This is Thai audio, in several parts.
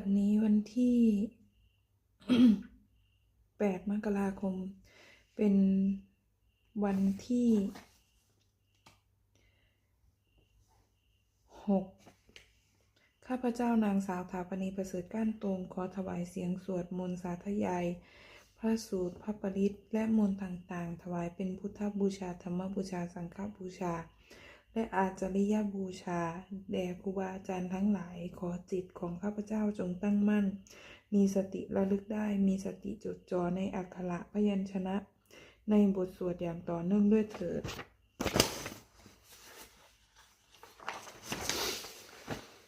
บัดนี้วันที่แปดมกราคม เป็นวันที่หกข้าพเจ้านางสาวถาปณีประเสริฐก้านตรงขอถวายเสียงสวดมนต์สาธยาย พระสูตรพระปริตและมนต์ต่างๆ ถวายเป็นพุทธบูชาธรรมบูชาสังฆบูชา และอาจริยบูชา แด่ครูบาอาจารย์ทั้งหลาย ขอจิตของข้าพเจ้าจงตั้งมั่น มีสติระลึกได้ มีสติจดจ่อในอักขระพยัญชนะ ในบทสวดอย่างต่อเนื่องด้วยเถิด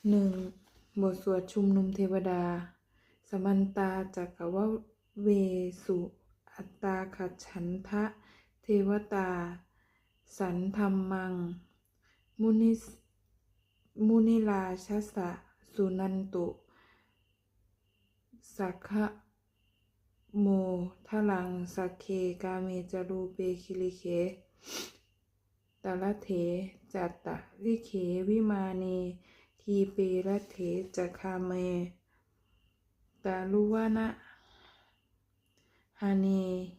หนึ่งบทสวดชุมนุมเทวดา สมันตาจักรวเวสุ อัตตาขัดฉันทะ เทวตา สันธรรมัง มุนิสมุนิลาชสะสุนันตุ สักขะโมทลังสักเคกาเมจรูเปคิลิเคตะละเถจัตตะวิเขวิมาเนทีเประเถจัคาเมตาลุวานะฮาเน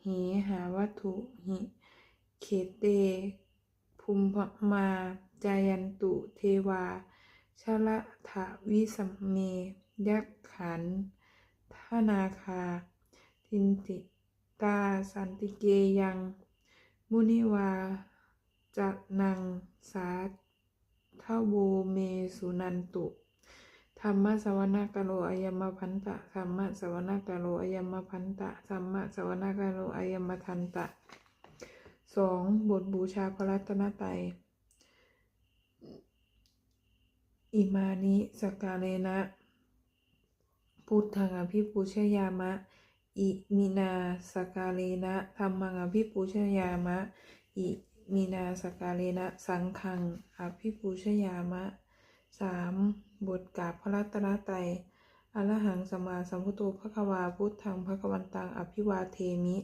หิหาวัตถุหิ เขเตภูมิมา จายันตุเทวาชละทะวิสัมเมยักขันธนาคา ทินติตาสันติเกยัง มุนิวาจักนังสาทโวเมสุนันตุ ธรรมสวนากโลอายมพันตะ ธรรมสวนากโลอายมพันตะ ธรรมสวนากโลอายมทันตะสองบทบูชาพระรัตนตรัย อิมานิสกกาเลนะพุทธังอภิปูชยามะ อิมินาสกกาเลนะธรรมังอภิปูชยามะ อิมินาสกกาเลนะ สังฆังอภิปูชยามะสามบทกาบพระรัตนตรัยอรหังสมาสัมพุทโธภควาพุทธังภควันตังอภิวาเทมิ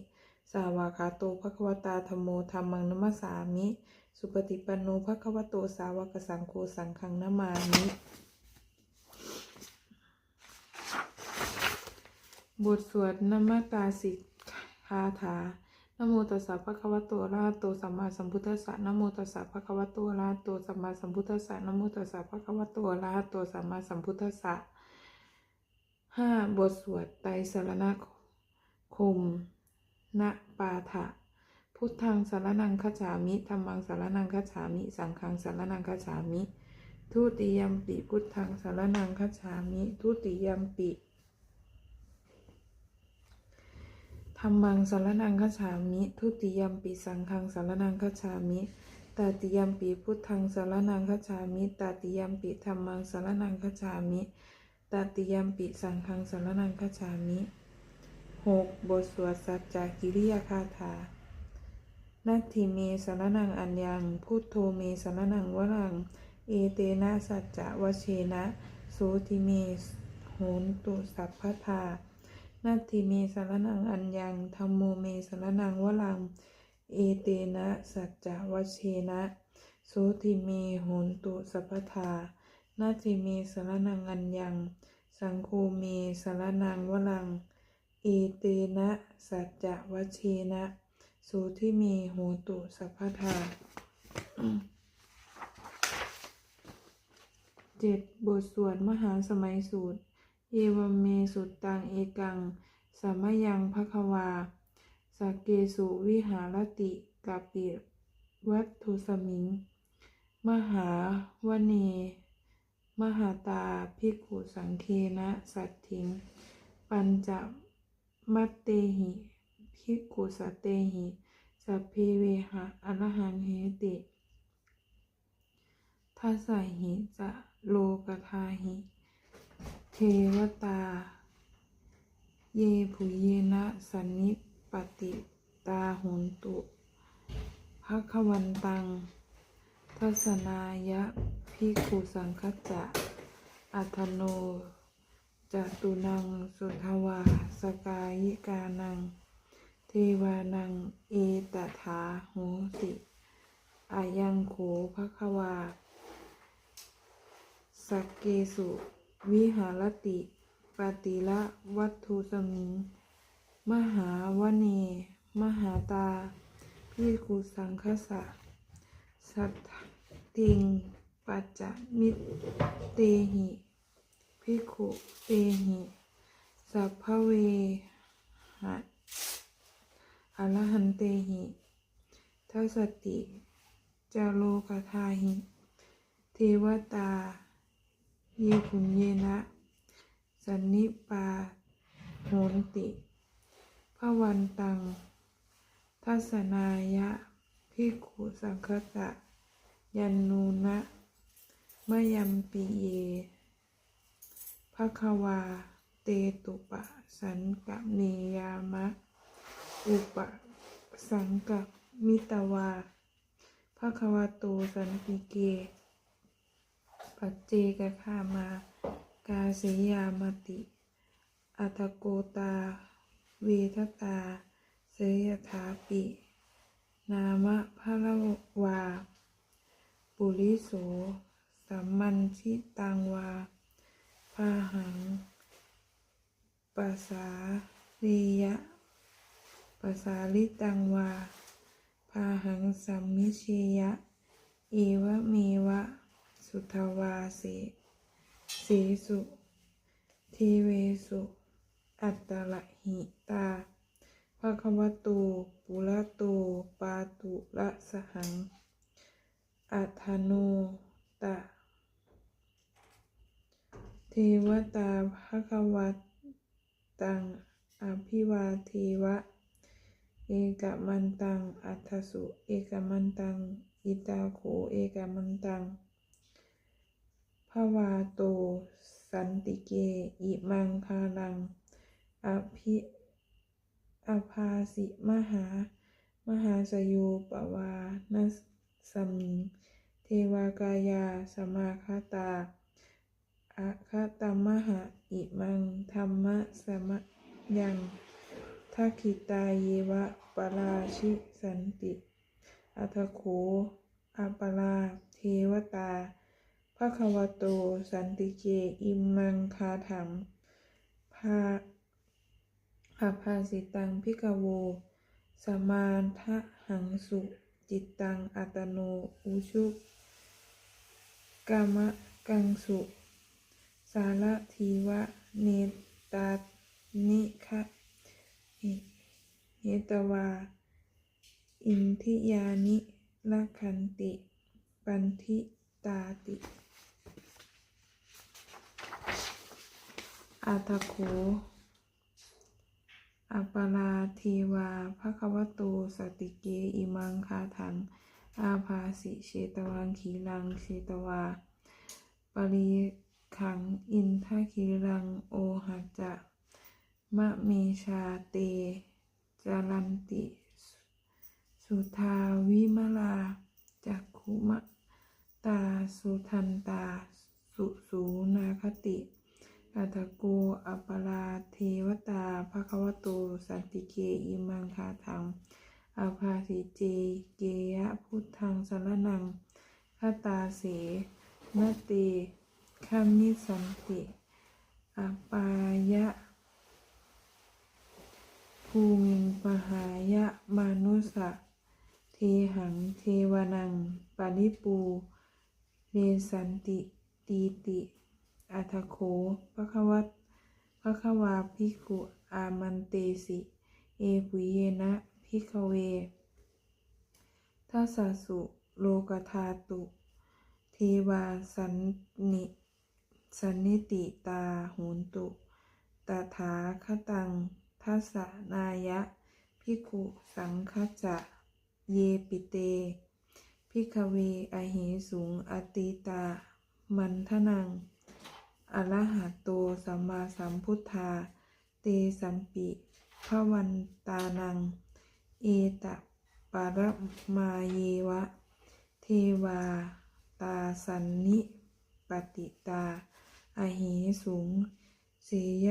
สาวากาโตภควตาธรรมโมธรรมังนัมสสามิ สุปฏิปันโนภควโตสาวกสังโฆสังฆังนามามิบทสวดนมกาสิกคาถานโมตัสสะภะคะวะโตอะระหะโตสัมมาสัมพุทธัสสะนโมตัสสะภะคะวะโตอะระหะโตสัมมาสัมพุทธัสสะนโมตัสสะภะคะวะโตอะระหะโตสัมมาสัมพุทธัสสะห้าบทสวดไตรสรณคมนะปาฐะ พุทธังสารนังคัจฉามิธรรมังสารนังคัจฉามิ สังฆังสารนังคัจฉามิ ทุติยมปิพุทธังสารนังคัจฉามิ ทุติยมปิธรรมังสารนังคัจฉามิ ทุติยมปิสังฆังสารนังคัจฉามิตติยมปิพุทธังสารนังคจฉามิตติยมปิธรรมังสารนังคจฉามิตติยมปิสังฆังสารนังคจฉามิหกบทสวดสัจจกิริยาคาถา นัตถิเมสารนังอัญญัง พุทโธเมสารนังวรัง เอเตนะสัจจะวเชนะโสติเมโหนตุสัพพทานัตถิเมสารนังอัญญังธรรมโมเมสารนังวลัง เอเตนะสัจจะวเชนะโสติเมโหนตุสัพพทานาทิเมสารนังอัญญัง สังโฆเมสารนังวลัง เอเตนะสัจจะวเชนะ สทิเมโหตุสัพพทาเจ็ดบทสวดมหาสมัยสูตร เยวเมสุตตังเอกังสามยังภควาสกเกสุวิหารติกาปิวัตถุสมิง มหาวเน มหาตาภิกขุสังเคนะสัตถิง ปัญจมัตเตหิภิกขุสตเตหิ สัพเพเวหะอรหังเหติทัสสหิจะโลกทาหิ เทวตา เยผุเยนะสันนิปติตาหุนตุภควันตัง ทัศนายะพิกุสังคจะอัทโนจตุนังสุทวา สกายิกานัง เทวานังเอตถาโหติอายังโขภควา สักเกสุ วิหารติปฏิละวัตถุสมิง มหาวเน มหาตา พิคุสังคสะ สัทติง ปัจจมิเตหิพิกุเตหิ สัพพเวหะ อรหันเตหิทัสติจาโลกทาหิ เทวตา เยขุนเยนะ สันนิปาโหนติพระวันตัง ทัศนายะ พิกุสังคตะ ยันนูนะมยัมปิเยภควา เตตุปะ สันกะเนยามะ อุปสังกะมิตวาภควโตสันติเก ปัจเจกขามากาเสยามติ อัตโกตา เวทตา เสยถาปิ นามะพะละวา ปุริโส สัมมันชิตังวา พาหังปัสสาเรยะ ปัสสาลิตังวา พาหังสัมมิเชยะเอวะเมวะ สุทวาสเสสุเทเวสุ อัตตละหิตาภะคะวะโตปุระโตปาตุละสหัง อัฏฐโนตะ เทวตาภะคะวะตังอภิวาเทวะ เอกมันตัง อัฏฐสุ เอกมันตัง อิตาโข เอกมันตังภวาโต สันติเก อิมังคาลัง อภิอภาสิมหา มหาสโยปวานัสสมิงเทวากายา สมาคตาอะคตมหะอิมังธรรมะสมะยัง ทักขิตาเยวะปราชิสันติ อัตโขอัปราเทวตาภะควโต สันติเก อิมังคาถังภาอาภาสิตังพิกโว สมานทะหังสุ จิตตัง อัตโน อุชุกามะกังสุ สารทีวะ เนตานิคะ เหตวา อินทิยานิละคันติ ปันทิตาติอาตโขอัปปราเทวาภะควะโตสติเกอิมังคาถัง อาภาสิเชตวังขีลังเชตวา ปริขังอินทคีรังโอหัจจะ มะเมชาเตจรันติ สุทาวิมลาจักขุมะตาสุทันตา สุสูนาคติอัตโกอัปปราเทวตาภะคะวะโตสันติเกอิมังคาถังอาภาสิเจเกยะพุทธังสารนังคตาเสนเตคัมมิสันติอปายะ ภูมิปหายะมานุสะเทหังเทวนังปริปูเรสันติตีติอัทโขภะคะวัตภะคะวาภิกขุอามันเตสิ เอปุเยนะภิกเวทัสสุโลกธาตุ เทวาสันนิสันนิติตาโหนตุ ตถาคตัง ทัสสะนายะภิกุสังคจะเยปิเตภิกเวอเหสุงอติตา มันทนัง อรหัตโตสัมมาสัมพุทธา เตสัมปิภวันตานัง เอตปรมาเยวะ เทวาตาสันนิปติตาอเหสุงเสย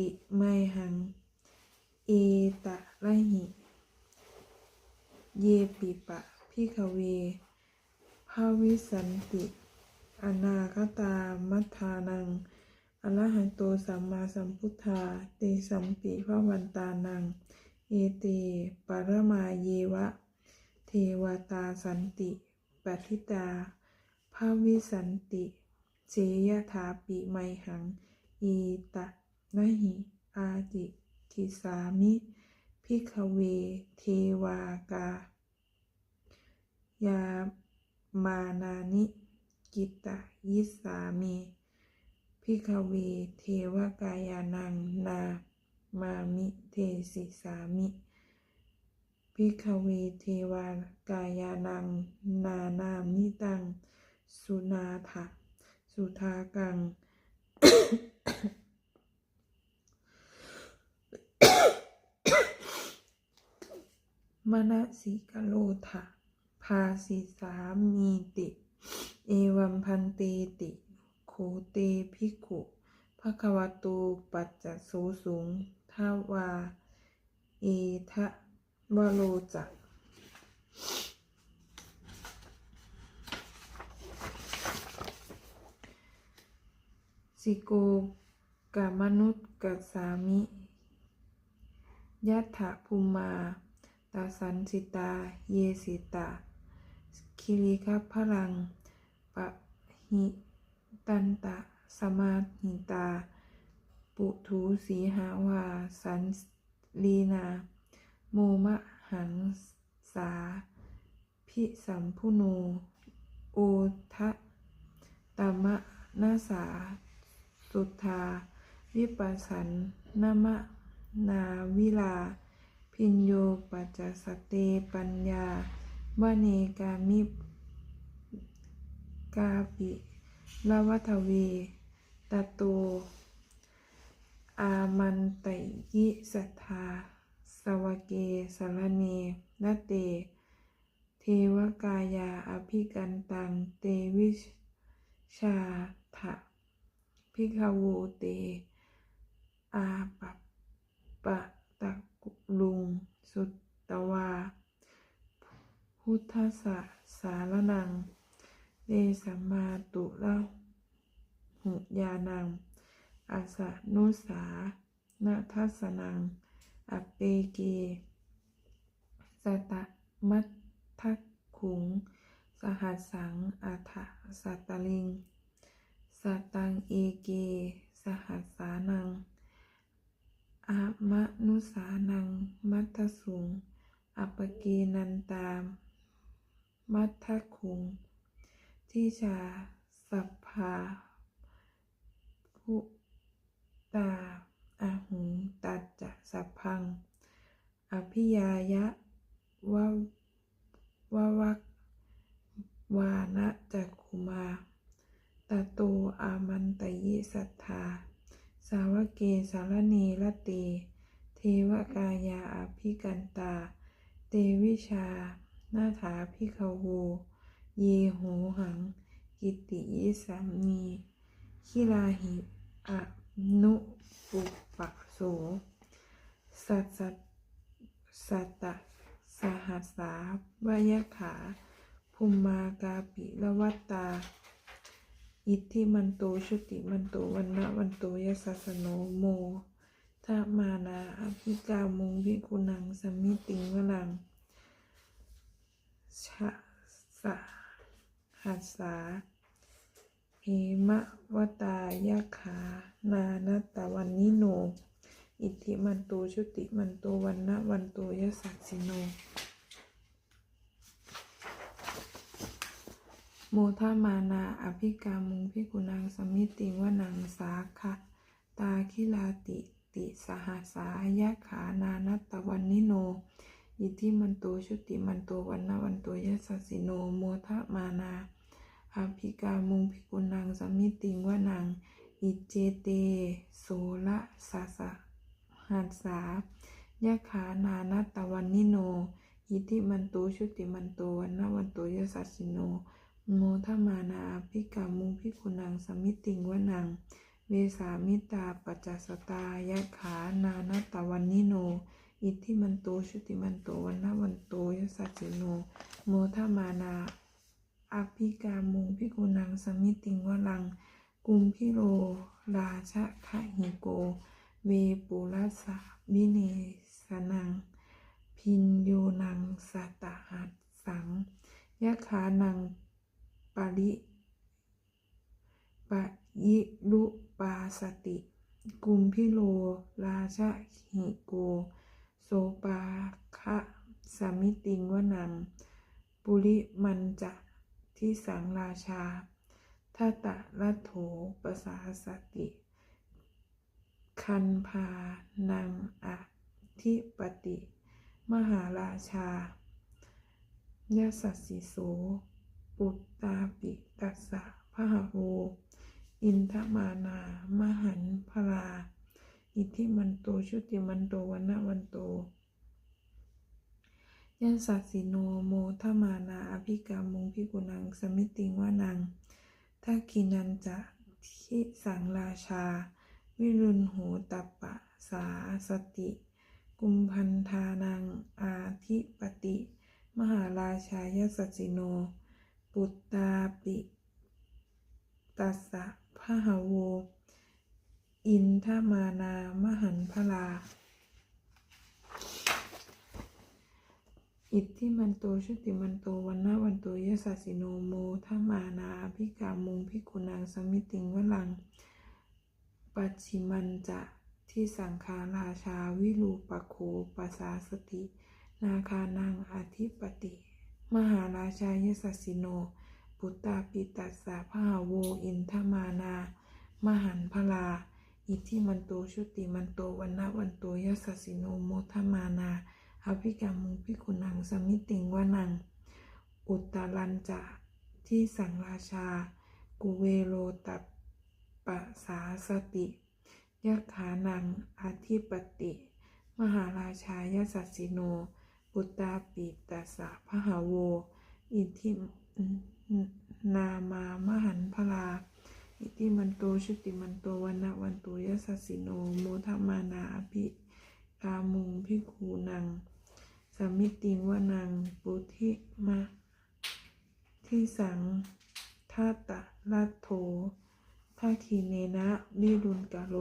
ปิไมหัง เอตะระหิ เยปิปะพิกเวภาวิสันติ อนาคตามัทธานังอรหันโตสัมมาสัมพุทธาเตสัมปิภวันตานัง เอเตปรมาเยวะ เทวตาสันติปฏิตาภาวิสันติเจยถาปิไมหัง อีตะ นะหิอาติทิสามิพิกเวเทวากา ยามานานิกิตะยิสามีพิกเวเทวกายานังนามามิเทสิสามิพิกเวเทวากายานังนานามิตัง สุนาถะสุทากัง มณสิกโลทะภาสิสามีติ เอวัมพันเตติโคเตภิกุภควตูปัจจโสสุงทาวา เอทะวโลจักสิโกกามนุษย์กัสามิยัตถภูมา ตาสันสิตา เยสิตา คิริคัพพลัง ปะหิตันตะ สมาหิตา ปุถูสีหาวา สันลีนา โมมะหังสา พิสัมพุโน โอทะตมะนาสา สุทธา วิปัสสันนมะนาวิลา พินโยปัจจสเตปัญญาวเนกามิกาปิลาวัทเวตโตอามันตยิสัทธา สวเกสรเนนเต เทวกายาอภิกันตัง เตวิชาถะพิกขวูเต อาปปปะตะกุ ลุง สุตตวา พุทธสสะสารนังเดสัมมาตุละหุยานังอาสะนุสานาทัสนังอปเปเกสตะมัททักขุง สหัสสังอัฏฐสัตตลิง สตังเอเก สหัสสานัง อามะนุสานัง มัทสุง อัปเกนันตาม มัทคุงทิชา สัพพาพุตาอาหุง ตัจจะสัพพัง อภิยายะวะวะวักวานะจักขุมาตโตอามันตยิสัทธา สาวเกสารเนรเตเทวกายาอภิกันตา เตวิชา นาถาพิขโวเยโหหัง กิติยิสามีคิลาหิอนุปุปปะโส สัสสะสัตตะสหัสสาวยขา ภูมากาปิละวัตตา อิทธิมันโตชุติมันโตวันนะวันโตยสัสสโนโมทะมานาอภิกามุงวิกุนังสมิติงวลังชะสะหัสสาเหมะวตายะขา นานัตตะวันนิโน อิทธิมันโตชุติมันโตวันนะวันโตยสัสสิโน โมทามานาอภิกามุงพิกุนังสมิติงวนังสาคะตาคิลาติติสหัสายะขานานัตตะวันนิโนอิทิมันโตชุติมันโตวันนะวันโตยสัสสิโนโมทะมานาอภิกามุงพิกุนังสมิติงวนังอิเจเตโสละสะสะหัสสายะขานานัตตะวันนิโนอิทิมันโตชุติมันโตวันนะวันโตยสัสสิโน โมทมานาภิกามุงพิกุนังสมิติงวนัง เวสามิตาปัจจสตายะขานานาตวันนิโน อิทิมันโตชุติมันโตวันนวันโตยสัจจิโน โมทมานาอภิกามุงพิกุนังสมิติงวลัง กุมพิโรราชะคหิโก เวปุรัสสะวิเนสนัง พินโยนังสัตตหัสสังยะขานัง ปริปะยิรุปาสติ กุมพิโรราชหิโกโสปาคะสมิติงวนังปุริมันจะที่สังราชาทัตตะรัโถปสาสติ คันพานังอะทิปติ มหาราชายสัสสิโส ปุตตาปิตัสสะพะหะโวอินทมานา มหันพลาอิทิมันโต ชุติมันโตวันนะวันโต ยันสัสสิโนโมทมานา อภิกามุงพิกุนัง สมิติงวานังทักขินันจะทิสังราชา วิรุณโหตัปปะสาสติ กุมพันธานัง อาทิปติ มหาราชายสัสสิโน ปุตตาปิตัสสะพะหะโว อินทมานามหันพลา อิทธิมันโตชุติมันโตวันนาวันโตยสัสิโนโมทมานาอภิกามุงพิกุนังสมิติงวลัง ปัจฉิมันจะที่สังคาราชาวิรูปโคปัสสาสติ นาคานังอธิปติ มหาราชายสัสสิโน ปุตตาปิตัสสะพหาโวอินทมานา มหันพลา อิทิมันโตชุติมันโตวันนาวันโตยสัสสิโนโมทมานาอภิกามุงพิกุนังสมิติงวานัง อุตตรันจะที่สังราชา กุเวโรตัปปะสาสติยะขานังอธิปติ มหาราชายสัสิโน ปุตตาปิตัสสะพหาโว อิทธินามามหันพลา อิทธิมันโตชุติมันโตวันนวันโตยสัสสิโนโมทมานาอภิกามุงพิคูนังสมิติวานังปุธิมะที่สังทัตตะรัตโถทัคีเนนะวิรุณกาโล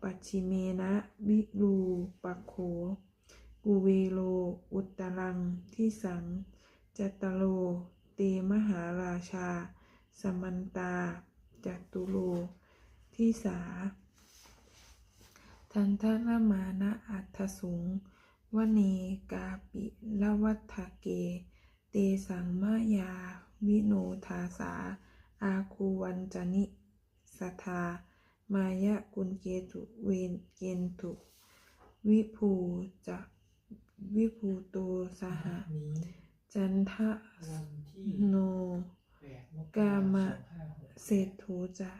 ปัจฉิเมนะวิรูปโค กุเวโล อุตตรัง ที่สัง จัตโล เตมหาราชา สมันตา จัตุโล ที่สา ทันทนามานะอัตถสุงวเนกาปิละวัฏเก เตสังมายา วิโนทาสา อาคูวันจนิสทา มายะกุลเกตุเวนเกนตุ วิภูจะ วิภูโตสหะนี้จันทะวันที่โนแปดมกามะสองห้าหกเศรษฐูจะ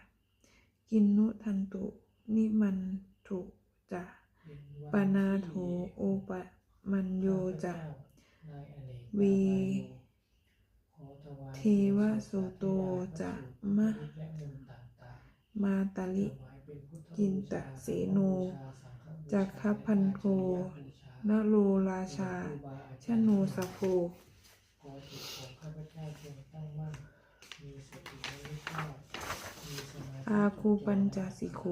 กินนุทันตุ นิมันถุจะเป็นวันปนาโถที่โอปะมัญโยจะข้าพเจ้านายอเนกวีขอถวายเทวสุโตจะมะและเงินต่างมาตาๆลิถวายเป็นพุทธกินตะเสโนบูชาสังฆบูชาจักขพันโท นโลราชา ชนสโพขอจิตของข้าพเจ้าจงตั้งมั่นมีสติและวิชามีสมาธิอาคูปัญจสิโข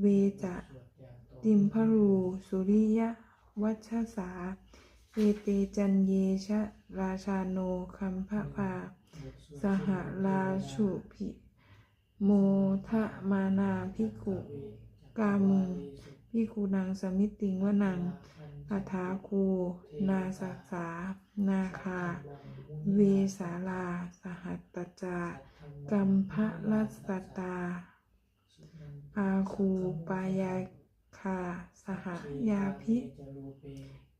เวจะสวดอย่างต่อติมพรูสุริยะวัชสาเอเตจันเยชะราชาโนคัมพะพา สหราชุพิโมทะมานาพิกุกามุง พิกุนางสมิติงวนังอัฐาคู นาสัสา นาคา เวสาลา สหัตจากัมพะรัสตา อาคูปายาคา สหยาพิ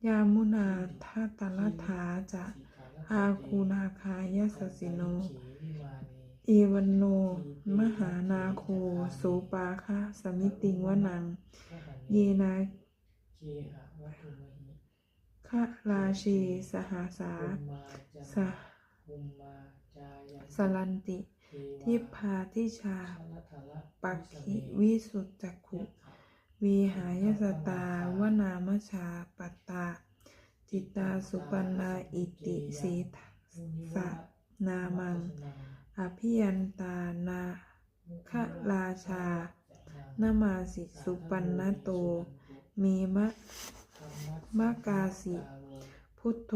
ยามุนาทัตลัทธาจะอาคูนาคายสสิโน อวันโน มหานาโคโสปาคะสมิติงวนัง เยนาเคหะวัตุมหิคะราชีสหาสาภูมาจสนะภูมาจายันสลันติเทวะทิพาทิชาชลทละปักวิขิสเมวิสุทจักขุยัคขะวีหายสตาวานามชาปัตตา จิตตาสุปันนาอิติสีทมุนิสะวะนามังวัฒนัง อภิยันตานาขราชานามาสิสุปันนโต มีมะมะกาสิ พุทโธ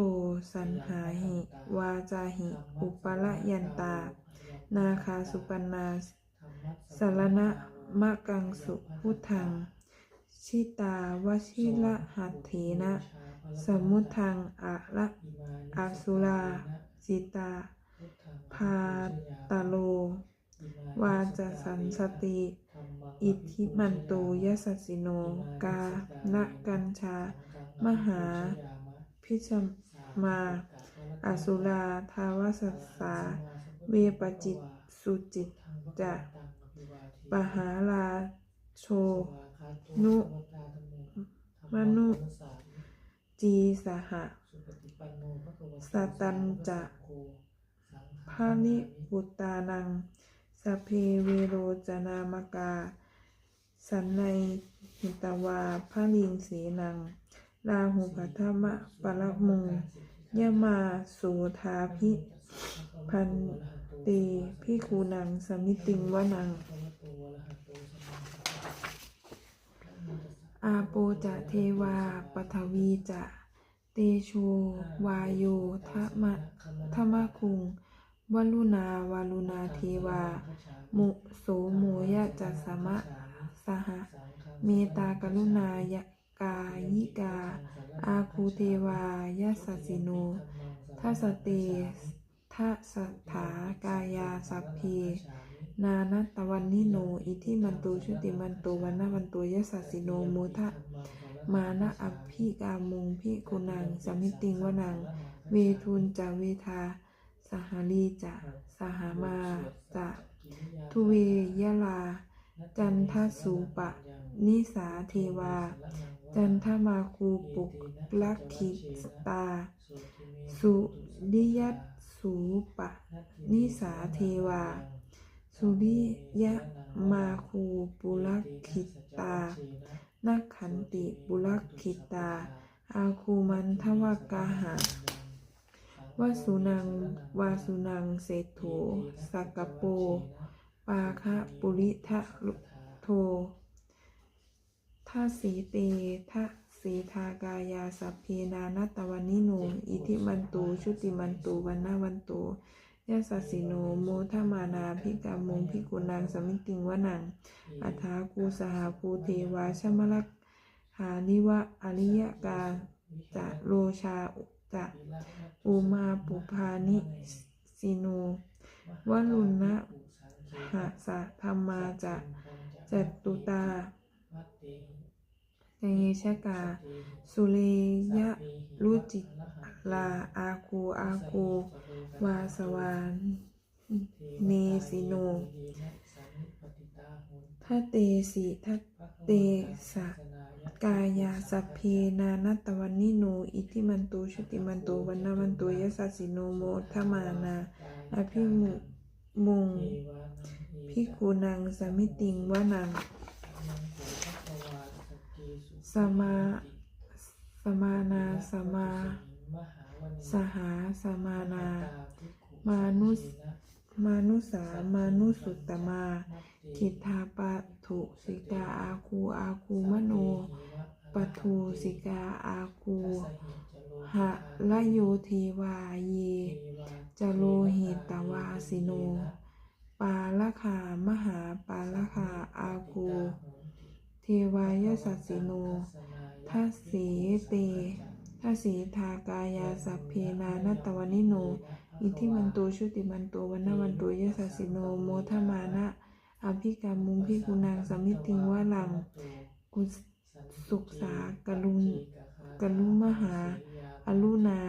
สันหาหิ วาจาหิ อุปละยันตา นาคาสุปันนาสารณะมะกังสุพุทธัง ชิตาวชิละหัตถีนะ สมุทังอะละอาสุรา จิตา พาตาโล วาจสันสติ อิทธิมันโตยสสสิโน กาละกัญชา มหา พิชมา อสุราทาวสัสสา เวปจิตสุจิตจะปหาลาโช นุมนุจีสหะสตันจะ พานิปุตานัง สเพเวโรจนามกา สันในหิตวาพาลิงสีนังลาหุปัทมะปะละมุงยะมาสูทาพิพันตีพิคูนังสมิติงวนัง อาโปจะเทวาปทวีจะ เตโชวายโยทะมะทะมคุง วลุนาวาลุนาเทวา มุโสโมยะจัสมะสหะเมตากรุณายกายิกา อาคูเทวายะสัสิโนทัสเตทัสถากายาสัพเพนานัตวันนิโน อิทิมันโตชุติมันโตวันนาวันโตยสัสสิโนโมทะมานะอภิกามุงพิกุนังสมิติงวนัง เวทุนจาเวทา สหาลีจะ สหามาจะทุเวยลา จันทสูปะ นิสาเทวา จันทมาคูปุกลักขิตา สุริยัตสูปะ นิสาเทวา สุริยะมาคูปุลักขิตานักขันติปุลักขิตา อาคูมันทวกาหะ วาสุนัง วาสุนังเศรษโถสักกะโป ปาคะปุริทะโททัสสีเตทัสสีทากายาสัพเพนานัตตวันนิโนอิทิมันโตชุติมันโตวันนาวันโตยะสัสิโนโมทมานาพิกามุงพิกุนังสมิติงวนัง อัฐากูสหาภูเทวาชมลักหานิวะอริยกาจะโลชา จะอุมาปุพานิสิโนวลุณนะหะสะธรรมาจะจตุตาเตชะกา สุเลยะรุจิลาอาคูอาคูวาสวานเนสิโนทะเตสิทะเตสะ กายาสัพเพนานัตวันนิโนอิทิมันโตชุติมันโตวันนาวันโตยะสัสสิโนโมทมานาอภิมุมุงพิคูนังสมิติงวนังสมาสมานาสมา สหาสมานา มานุสมานุสามานุสุตตมาทิทาปะถุสิกาอาคูอาคูมโน ปทูสิกาอาคูหะละโยเทวาเยจโลหิตวาสิโน ปาละคามหาปาละคาอาคูเทวายสัสสิโนทัสสีเตทัสสีทากายาสัพเพนานัตวานิโน อิทิมันโตชุติมันโตวันนาวันโตยสัสสิโนโมทมานะอภิกามุงพิกุนังสมิติงวะลังกุส ขสากลุนกลุมหา อลุนา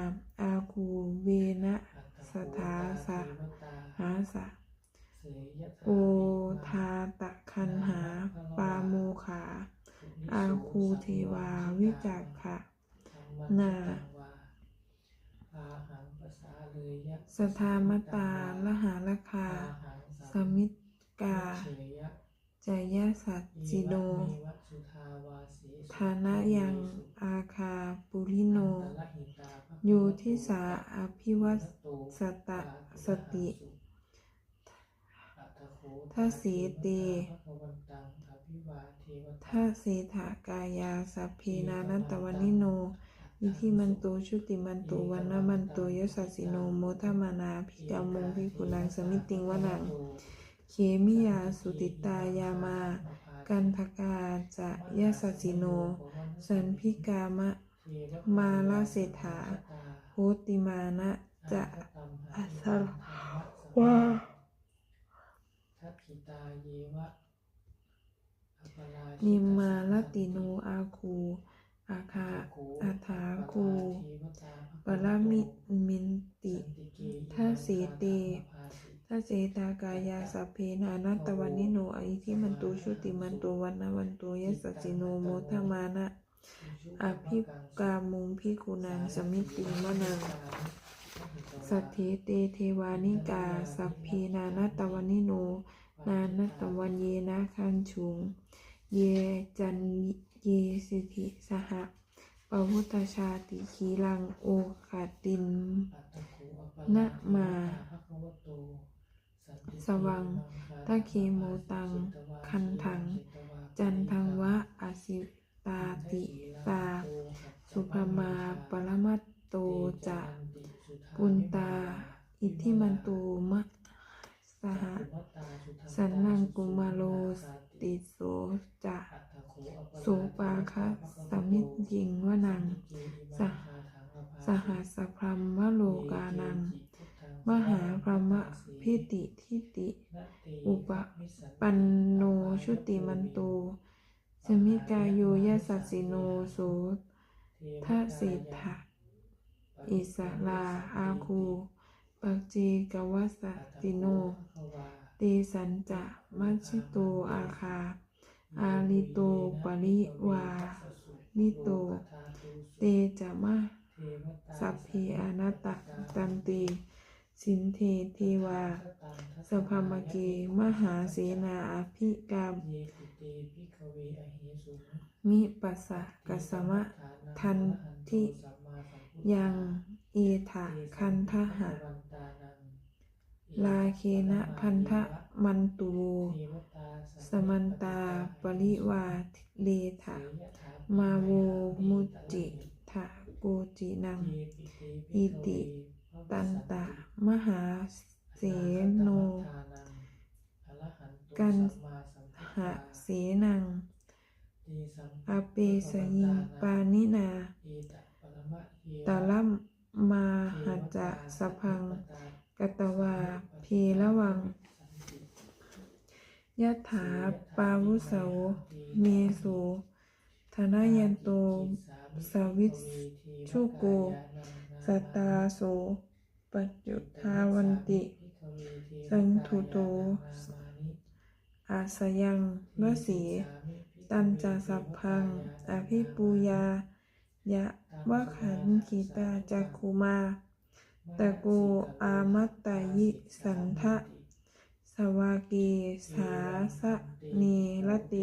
อาคูเวนะสถาสะหาสะโอทาตะคันหา ปาโมขา อาคูเทวาวิจักขะนาสทามตาละหาละคา สมิตกา จยสัจจิโนฐานะยังอาคาปุริโนโยทิสาอภิวัสตะสติทัสสีเตภะคะวันตังอภิวาเทวตาทัสสีถากายาสัพพีนานัตตวันิโน อิทิมันโตชุติมันโตวันนามันโตยสสสสิโนโมทมานาภิกามงภิกุนังสมิติงวนัง เขมิยาสุติตายามา กันทกาจะยสสสิโน สันพิกามะมาลาเศรษฐาโหติมานะจะอัสสรวาทัตถิตาเยวะอัปปราชิตนิมมาลติโนอาคูอาคาอาถาคูปรมิมินติทัสสีเตทัส เสตากายาสัพเพนานัตตวันนิโนอิทิมันโตชุติมันโตวันนวันโตยสสสสิโนโมทมานะอภิกามุงพิกุนังสมิติมะนังสัทเทเตเทวานิกา สัพพีนานัตตวันนิโน นานัตตวันเยนะคันฉุง เยจันเยสิธิสหะปวุตชาติขีลังโอขาตินนะมา สวังตะเคโมตัง คันถัง จันทังวะอสิตาติตา สุภมาปรมัตโตจะปุนตา อิทธิมันตูมะสหสันนังกุมาโลติโสจะโสปาคะสมิตยิงวนัง สหสหัสพรมมโลกานัง มหาพรหมพิติทิติ อุปปันโนชุติมันโตสมิกายโยยสัสสิโนโสทัสิทะอิสลาอาคูปัจเจกวัสติโนเตสันจะมัชชิโตอาคา อาลิโตปริวานิโต เตจะมะสัพเพอนัตตตันติ สินเทเทวาสภามเก มหาเสนาอภิกามมิปัสสะกัสสมะ ทันทิยังเอถะคันทหะ ลาเคนะพันธะมันตูสมันตาปริวาเลถะมาโวมุจิทะโกจินังอิติ ตันตะ มหาเสโน กันหะเสนังอเปสยิงปานินาตาลัมมาหัจะสะพัง กตวาเพระวังยะถาปาวุโสเมโสธนยันโตสวิชชุโกสตาโส ปัจจุทาวันติ สันทุโตอาสยังวสีตันจาสัพพัง อภิปูยา ยะวะขันขีตาจักคุมาตะโกอามัตตายิสันทะ สวาเกสาสะเนละเต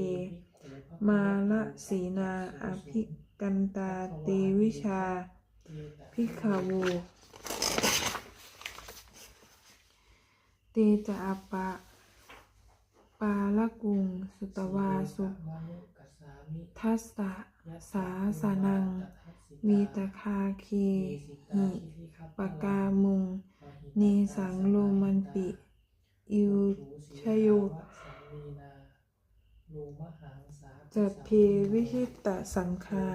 มาละสีนาอภิกันตาเตวิชา พิกขาวู เตจะอปะปาละกุง สุตวาสุทัสสะสาสานังวีตคาคีหิปกามุง เนสังโลมันปิ อิวชโยจัพเพวิหิตสังคา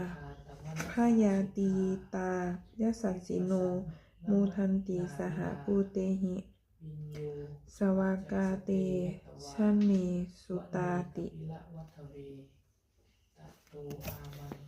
พยาตีตายสัสสิโน มูทันติสหปูเตหิ สวากาเตชันเมสุตาติตโตอามัน